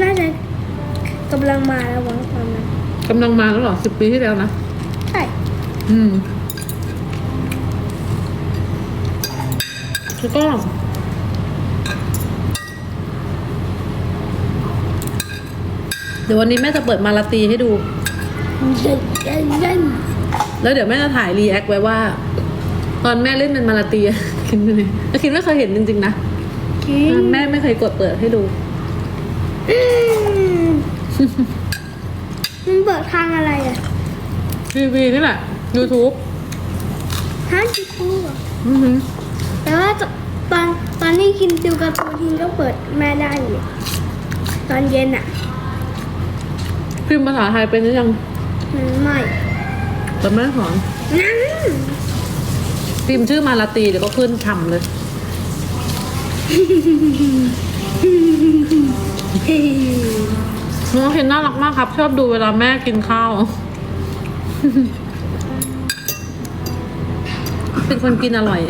น่าจะกำลังมาแล้ววังตอนนั้นกำลังมาแล้วเหรอสิบปีที่แล้วนะ ใช่ อืมแล้วก็เดี๋ยววันนี้แม่จะเปิดมาลาตีให้ดู เย็นเย็นเย็นแล้วเดี๋ยวแม่จะถ่ายรีแอคไว้ว่า ตอนแม่เล่นเป็นมาลาตีอะคิดเลยแล้วคิดไม่เคยเห็นจริงๆนะ กิน แม่ไม่เคยกดเปิดให้ดูอื มมันเปิดทางอะไรอะทีวีนี่แหละ YouTube ฮะจิคูอะอือหือแต่ว่าตอนตอนนี้กินดูการ์ตูนทิ้งก็เปิดแม่ได้อยู่ตอนเย็นอะพิมพ์ภาษาไทยเป็นหรือยังอืมไม่แต่แม่สอนนั่นพิมพ์ชื่อมาลาตีเดี๋ยวก็ขึ้นฉ่ำเลย น้องเห็นน่ารักมากครับ ชอบดูเวลาแม่กินข้าว เป็นคนกินอร่อย